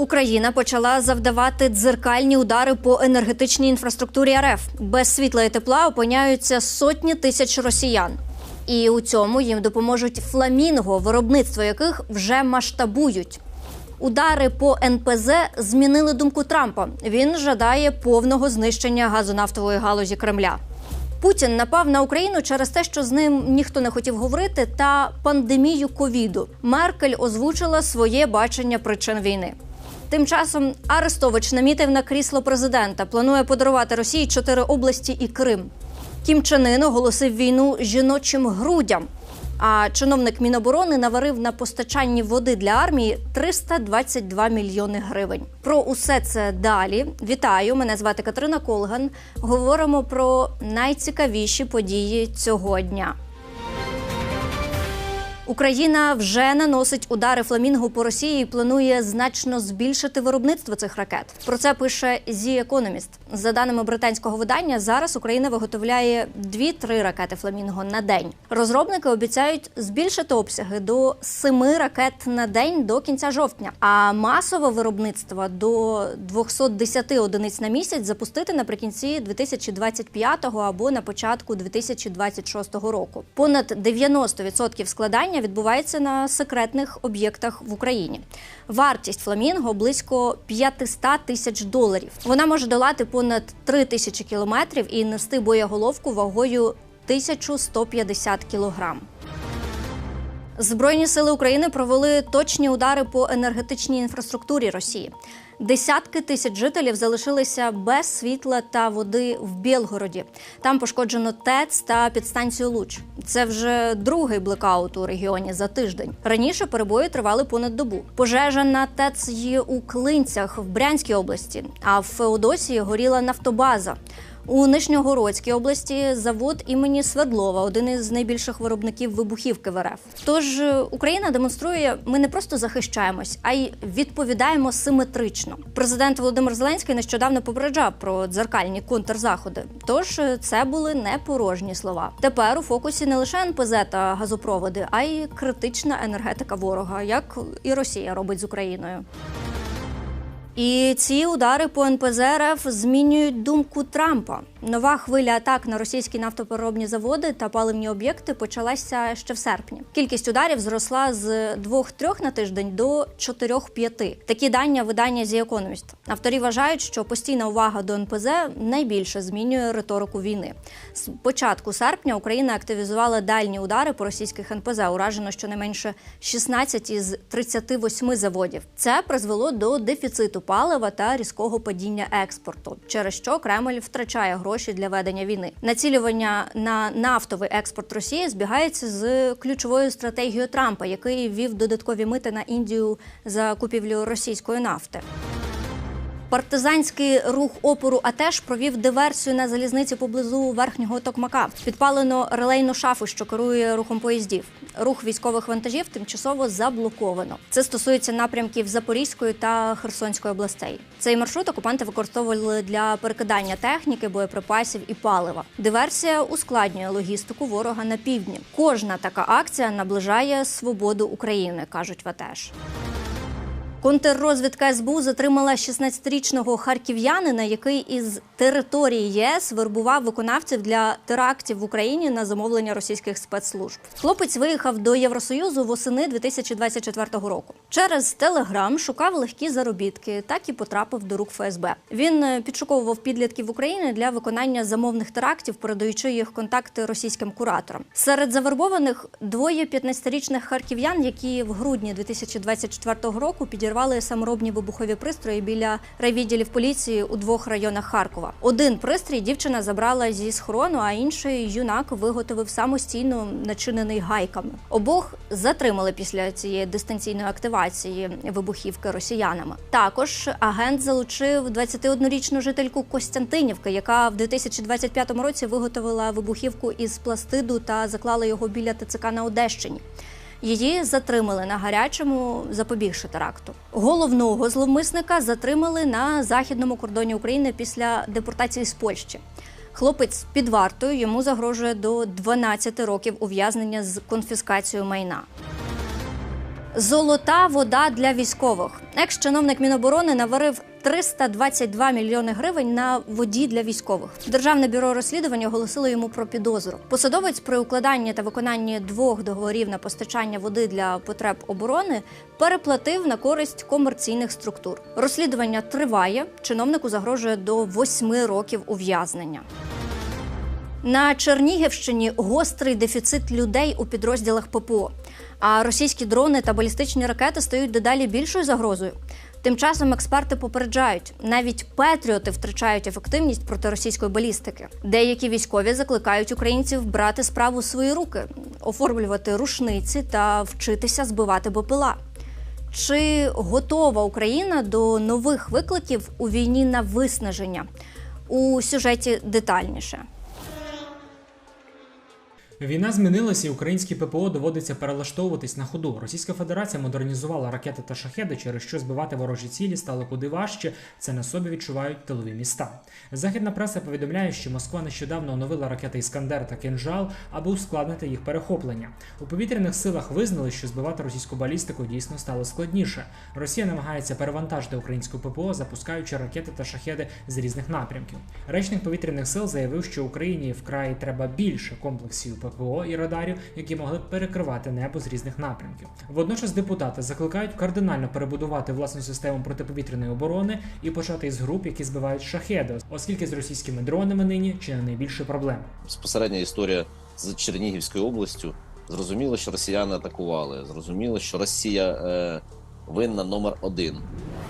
Україна почала завдавати дзеркальні удари по енергетичній інфраструктурі РФ. Без світла і тепла опиняються сотні тисяч росіян. І у цьому їм допоможуть фламінго, виробництво яких вже масштабують. Удари по НПЗ змінили думку Трампа. Він жадає повного знищення газонафтової галузі Кремля. Путін напав на Україну через те, що з ним ніхто не хотів говорити, та пандемію ковіду. Меркель озвучила своє бачення причин війни. Тим часом Арестович намітив на крісло президента. Планує подарувати Росії чотири області і Крим. Кім Чен Ын оголосив війну жіночим грудям. А чиновник Міноборони наварив на постачанні води для армії 322 мільйони гривень. Про усе це далі. Вітаю! Мене звати Катерина Колган. Говоримо про найцікавіші події цього дня. Україна вже наносить удари фламінго по Росії і планує значно збільшити виробництво цих ракет. Про це пише The Economist. За даними британського видання, зараз Україна виготовляє 2-3 ракети фламінго на день. Розробники обіцяють збільшити обсяги до 7 ракет на день до кінця жовтня. А масове виробництво до 210 одиниць на місяць запустити наприкінці 2025 або на початку 2026 року. Понад 90% складання відбувається на секретних об'єктах в Україні. Вартість фламінго близько 500 тисяч доларів. Вона може долати понад 3 тисячі кілометрів і нести боєголовку вагою 1150 кілограм. Збройні сили України провели точні удари по енергетичній інфраструктурі Росії. Десятки тисяч жителів залишилися без світла та води в Білгороді. Там пошкоджено ТЕЦ та підстанцію Луч. Це вже другий блекаут у регіоні за тиждень. Раніше перебої тривали понад добу. Пожежа на ТЕЦ є у Клинцях в Брянській області, а в Феодосії горіла нафтобаза. У Нижньогородській області завод імені Свердлова, один із найбільших виробників вибухівки в РФ. Тож Україна демонструє, ми не просто захищаємось, а й відповідаємо симетрично. Президент Володимир Зеленський нещодавно попереджав про дзеркальні контрзаходи. Тож це були не порожні слова. Тепер у фокусі не лише НПЗ та газопроводи, а й критична енергетика ворога, як і Росія робить з Україною. І ці удари по НПЗ РФ змінюють думку Трампа. Нова хвиля атак на російські нафтопереробні заводи та паливні об'єкти почалася ще в серпні. Кількість ударів зросла з 2-3 на тиждень до 4-5. Такі дані видання The Economist. Авторі вважають, що постійна увага до НПЗ найбільше змінює риторику війни. З початку серпня Україна активізувала дальні удари по російських НПЗ. Уражено щонайменше 16 із 38 заводів. Це призвело до дефіциту палива та різкого падіння експорту, через що Кремль втрачає гроші для ведення війни. Націлювання на нафтовий експорт Росії збігається з ключовою стратегією Трампа, який ввів додаткові мити на Індію за купівлю російської нафти. Партизанський рух опору АТЕШ провів диверсію на залізниці поблизу верхнього токмака. Підпалено релейну шафу, що керує рухом поїздів. Рух військових вантажів тимчасово заблоковано. Це стосується напрямків Запорізької та Херсонської областей. Цей маршрут окупанти використовували для перекидання техніки, боєприпасів і палива. Диверсія ускладнює логістику ворога на півдні. Кожна така акція наближає свободу України, кажуть ватеж. Контррозвідка СБУ затримала 16-річного харків'янина, який із території ЄС вербував виконавців для терактів в Україні на замовлення російських спецслужб. Хлопець виїхав до Євросоюзу восени 2024 року. Через телеграм шукав легкі заробітки, так і потрапив до рук ФСБ. Він підшуковував підлітків України для виконання замовних терактів, передаючи їх контакти російським кураторам. Серед завербованих двоє 15-річних харків'ян, які в грудні 2024 року підірвали підірвали саморобні вибухові пристрої біля райвідділів поліції у двох районах Харкова. Один пристрій дівчина забрала зі схорону, а інший юнак виготовив самостійно начинений гайками. Обох затримали після цієї дистанційної активації вибухівки росіянами. Також агент залучив 21-річну жительку Костянтинівки, яка в 2025 році виготовила вибухівку із пластиду та заклала його біля ТЦК на Одещині. Її затримали на гарячому, запобігши теракту. Головного зловмисника затримали на західному кордоні України після депортації з Польщі. Хлопець під вартою йому загрожує до 12 років ув'язнення з конфіскацією майна. Золота вода для військових. Екс-чиновник Міноборони наварив 322 мільйони гривень на воді для військових. Державне бюро розслідування оголосило йому про підозру. Посадовець при укладанні та виконанні двох договорів на постачання води для потреб оборони переплатив на користь комерційних структур. Розслідування триває. Чиновнику загрожує до восьми років ув'язнення. На Чернігівщині гострий дефіцит людей у підрозділах ППО. А російські дрони та балістичні ракети стають дедалі більшою загрозою. Тим часом експерти попереджають, навіть патріоти втрачають ефективність проти російської балістики. Деякі військові закликають українців брати справу в свої руки, оформлювати рушниці та вчитися збивати БПЛА. Чи готова Україна до нових викликів у війні на виснаження? У сюжеті детальніше. Війна змінилася, і українські ППО доводиться перелаштовуватись на ходу. Російська Федерація модернізувала ракети та шахеди, через що збивати ворожі цілі стало куди важче. Це на собі відчувають тилові міста. Західна преса повідомляє, що Москва нещодавно оновила ракети Іскандер та Кинжал, аби ускладнити їх перехоплення. У повітряних силах визнали, що збивати російську балістику дійсно стало складніше. Росія намагається перевантажити українську ППО, запускаючи ракети та шахеди з різних напрямків. Речник повітряних сил заявив, що Україні вкрай треба більше комплексів ППО і радарів, які могли б перекривати небо з різних напрямків. Водночас депутати закликають кардинально перебудувати власну систему протиповітряної оборони і почати із груп, які збивають шахеди, оскільки з російськими дронами нині чи не найбільше проблем. Безпосередня історія з Чернігівською областю. Зрозуміло, що росіяни атакували. Зрозуміло, що Росія е, винна номер один.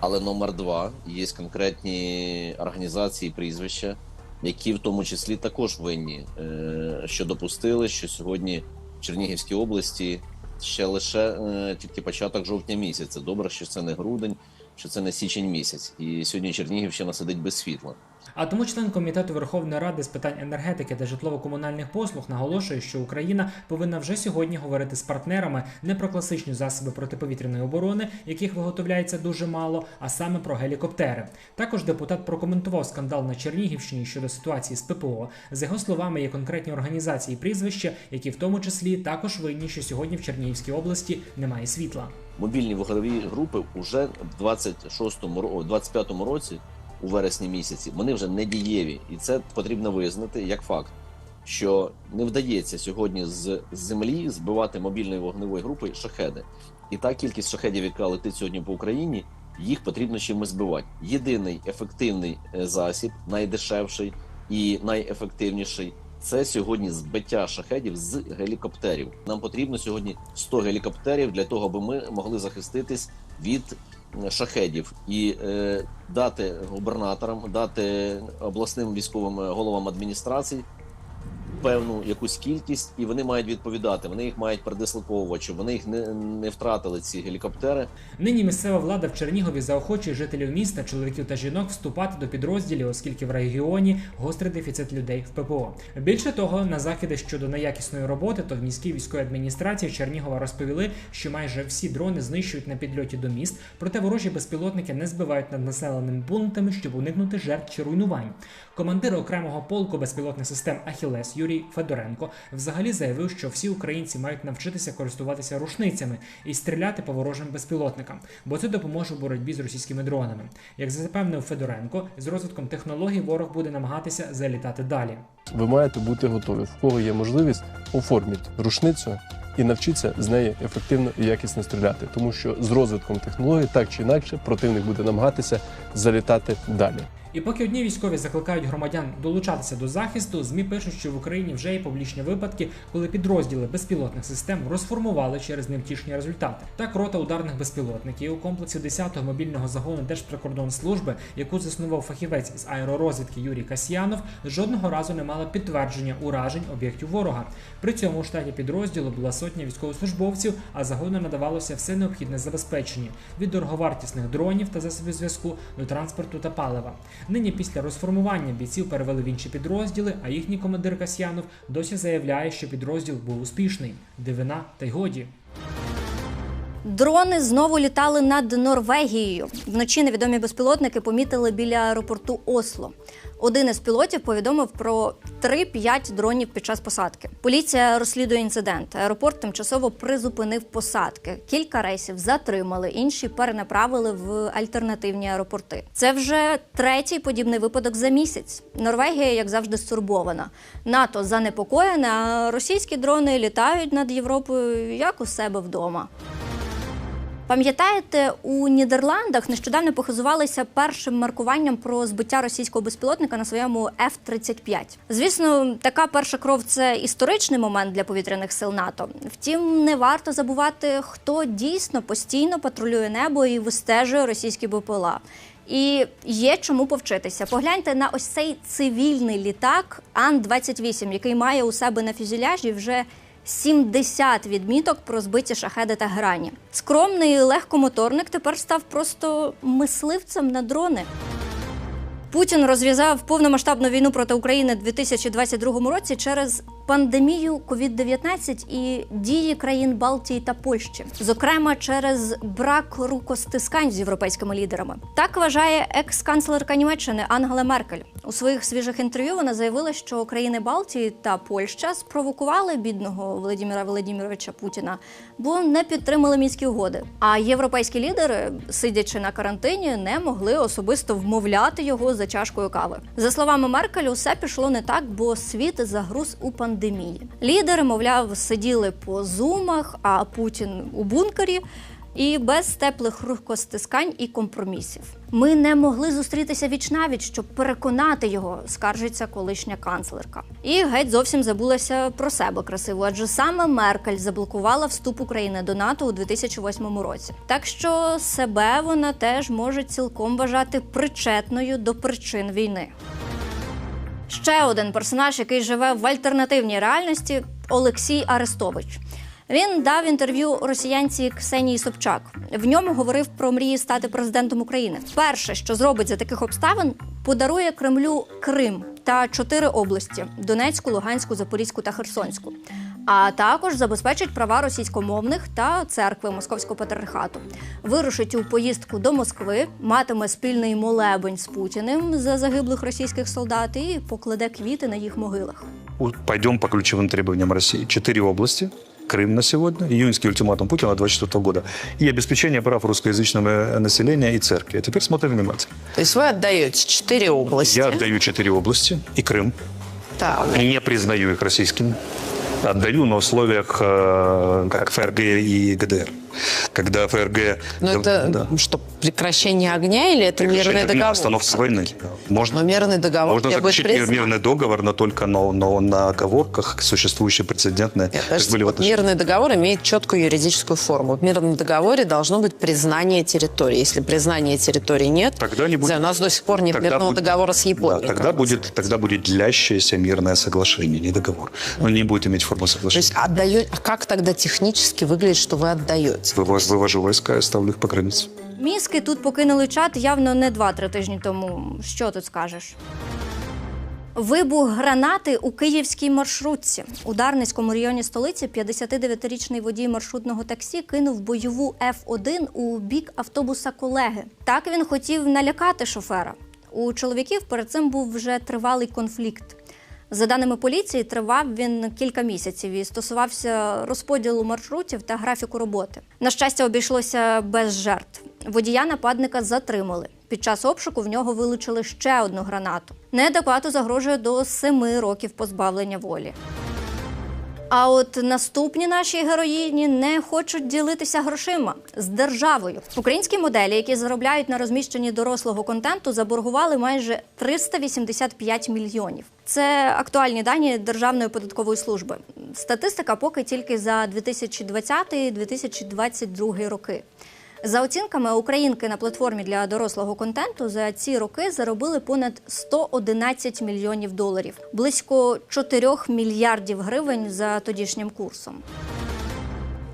Але номер два є конкретні організації, прізвища, які в тому числі також винні, е, що допустили, що сьогодні в Чернігівській області ще лише е, тільки початок жовтня місяця. Добре, що це не грудень, що це не січень місяць, і сьогодні Чернігівщина сидить без світла. А тому член комітету Верховної Ради з питань енергетики та житлово-комунальних послуг наголошує, що Україна повинна вже сьогодні говорити з партнерами не про класичні засоби протиповітряної оборони, яких виготовляється дуже мало, а саме про гелікоптери. Також депутат прокоментував скандал на Чернігівщині щодо ситуації з ППО. За його словами, є конкретні організації і прізвища, які в тому числі також винні, що сьогодні в Чернігівській області немає світла. Мобільні вогневі групи вже в 26-му, ро- 25-му році, у вересні місяці, вони вже не дієві, і це потрібно визнати як факт, що не вдається сьогодні з землі збивати мобільної вогневої групи шахеди. І та кількість шахедів, яка летить сьогодні по Україні, їх потрібно чимось збивати. Єдиний ефективний е, засіб, найдешевший і найефективніший. Це сьогодні збиття шахедів з гелікоптерів. Нам потрібно сьогодні 100 гелікоптерів для того, аби ми могли захиститись від шахедів. І е, дати губернаторам, дати обласним військовим головам адміністрацій певну якусь кількість, і вони мають відповідати. Вони їх мають передислоковувати, щоб вони їх не, не втратили ці гелікоптери. Нині місцева влада в Чернігові заохочує жителів міста, чоловіків та жінок вступати до підрозділів, оскільки в регіоні гострий дефіцит людей в ППО. Більше того, на закиди щодо неякісної роботи, то в міській військовій адміністрації Чернігова розповіли, що майже всі дрони знищують на підльоті до міст, проте ворожі безпілотники не збивають над населеними пунктами, щоб уникнути жертв чи руйнувань. Командир окремого полку безпілотних систем Ахілес Юрій Федоренко взагалі заявив, що всі українці мають навчитися користуватися рушницями і стріляти по ворожим безпілотникам, бо це допоможе в боротьбі з російськими дронами. Як запевнив Федоренко, з розвитком технологій ворог буде намагатися залітати далі. Ви маєте бути готові. В кого є можливість, оформіть рушницю і навчіться з неї ефективно і якісно стріляти, тому що з розвитком технологій так чи інакше противник буде намагатися залітати далі. І поки одні військові закликають громадян долучатися до захисту, змі пишуть, що в Україні вже є публічні випадки, коли підрозділи безпілотних систем розформували через невтішні результати. Так, рота ударних безпілотників у комплексі 10-го мобільного загону Держприкордонслужби, яку заснував фахівець з аеророзвідки Юрій Касьянов, жодного разу не мала підтвердження уражень об'єктів ворога. При цьому у штаті підрозділу була сотня військовослужбовців, а загону надавалося все необхідне забезпечення від дороговартісних дронів та засобів зв'язку до транспорту та палива. Нині після розформування бійців перевели в інші підрозділи, а їхній командир Касьянов досі заявляє, що підрозділ був успішний. Дивина та й годі. Дрони знову літали над Норвегією. Вночі невідомі безпілотники помітили біля аеропорту Осло. Один із пілотів повідомив про 3-5 дронів під час посадки. Поліція розслідує інцидент. Аеропорт тимчасово призупинив посадки. Кілька рейсів затримали, інші перенаправили в альтернативні аеропорти. Це вже третій подібний випадок за місяць. Норвегія, як завжди, стурбована. НАТО занепокоєне, а російські дрони літають над Європою як у себе вдома. Пам'ятаєте, у Нідерландах нещодавно похизувалися першим маркуванням про збиття російського безпілотника на своєму F-35. Звісно, така перша кров це історичний момент для повітряних сил НАТО. Втім, не варто забувати, хто дійсно постійно патрулює небо і вистежує російські БПЛА. І є чому повчитися. Погляньте на ось цей цивільний літак Ан-28, який має у себе на фюзеляжі вже 70 відміток про збиті шахеди та грані. Скромний легкомоторник тепер став просто мисливцем на дрони. Путін розв'язав повномасштабну війну проти України у 2022 році через пандемію COVID-19 і дії країн Балтії та Польщі, зокрема через брак рукостискань з європейськими лідерами. Так вважає екс-канцлерка Німеччини Ангела Меркель. У своїх свіжих інтерв'ю вона заявила, що країни Балтії та Польща спровокували бідного Володимира Володимировича Путіна, бо не підтримали мінські угоди. А європейські лідери, сидячи на карантині, не могли особисто вмовляти його за чашкою кави. За словами Меркель, усе пішло не так, бо світ загруз у пандемії. Лідери, мовляв, сиділи по зумах, а Путін у бункері. І без теплих рукостискань і компромісів ми не могли зустрітися віч навіть, щоб переконати його, скаржиться колишня канцлерка. І геть зовсім забулася про себе красиво, адже саме Меркель заблокувала вступ України до НАТО у 2008 році. Так що себе вона теж може цілком вважати причетною до причин війни. Ще один персонаж, який живе в альтернативній реальності Олексій Арестович. Він дав інтерв'ю росіянці Ксенії Собчак. В ньому говорив про мрії стати президентом України. Перше, що зробить за таких обставин, подарує Кремлю Крим та чотири області: Донецьку, Луганську, Запорізьку та Херсонську. А також забезпечить права російськомовних та церкви Московського патріархату. Вирушить у поїздку до Москви, матиме спільний молебень з Путіним за загиблих російських солдат і покладе квіти на їх могилах. У- Пойдем по ключевым требованиям России. Четыре области. Крым на сегодня, июньский ультиматум Путина 24 года и обеспечение прав русскоязычного населения и церкви. А теперь смотрим внимательно. То есть вы отдаете четыре области. Я отдаю четыре области и Крым. Так. Не признаю их российскими. Отдаю на условиях э, как ФРГ и ГДР. Когда ФРГ... Но Да, это да. что, прекращение огня или это мирный договор? Остановка войны. Можно, Но мирный договор можно будет заключить признан. мирный договор, но только на, на, на оговорках, существующие прецедентные, Нет, были вот мирный договор имеет четкую юридическую форму. В мирном договоре должно быть признание территории. Если признания территории нет, Тогда не будет- у нас до сих пор нет мирного будет- договора с Японией. Да, тогда будет, тогда будет длящееся мирное соглашение, не договор. Он не будет иметь форму То соглашения. есть отдаю... а как тогда технически выглядит, что вы отдаете? Вывож- вывожу войска и ставлю их по границе. Мізки тут покинули чат явно не 2-3 тижні тому. Що тут скажеш? Вибух гранати у київській маршрутці. У Дарницькому районі столиці 59-річний водій маршрутного таксі кинув бойову F1 у бік автобуса колеги. Так він хотів налякати шофера. У чоловіків перед цим був вже тривалий конфлікт. За даними поліції, тривав він кілька місяців і стосувався розподілу маршрутів та графіку роботи. На щастя, обійшлося без жертв. Водія нападника затримали. Під час обшуку в нього вилучили ще одну гранату. Неадеквату загрожує до семи років позбавлення волі. А от наступні наші героїні не хочуть ділитися грошима з державою. Українські моделі, які заробляють на розміщенні дорослого контенту, заборгували майже 385 мільйонів. Це актуальні дані Державної податкової служби. Статистика поки тільки за 2020-2022 роки. За оцінками українки на платформі для дорослого контенту за ці роки заробили понад 111 мільйонів доларів, близько 4 мільярдів гривень за тодішнім курсом.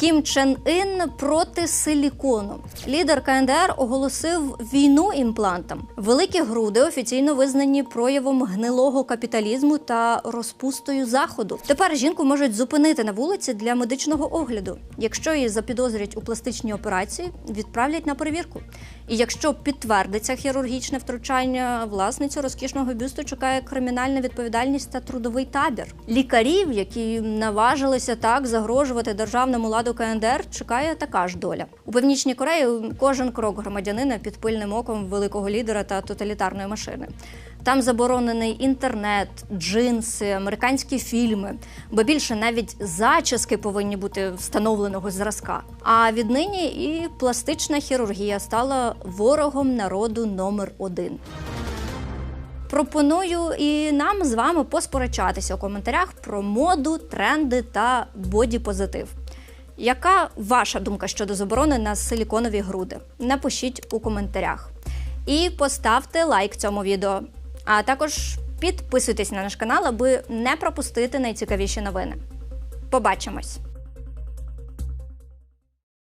Кім Чен Ін проти силікону. Лідер КНДР оголосив війну імплантам. Великі груди офіційно визнані проявом гнилого капіталізму та розпустою заходу. Тепер жінку можуть зупинити на вулиці для медичного огляду. Якщо її запідозрять у пластичній операції, відправлять на перевірку. І якщо підтвердиться хірургічне втручання, власницю розкішного бюсту чекає кримінальна відповідальність та трудовий табір. Лікарів, які наважилися так загрожувати державному ладу КНДР, чекає така ж доля. У північній Кореї кожен крок громадянина під пильним оком великого лідера та тоталітарної машини. Там заборонений інтернет, джинси, американські фільми, бо більше навіть зачіски повинні бути встановленого зразка. А віднині і пластична хірургія стала ворогом народу номер один. Пропоную і нам з вами посперечатися у коментарях про моду, тренди та боді-позитив. Яка ваша думка щодо заборони на силіконові груди? Напишіть у коментарях. І поставте лайк цьому відео. А також підписуйтесь на наш канал, аби не пропустити найцікавіші новини. Побачимось!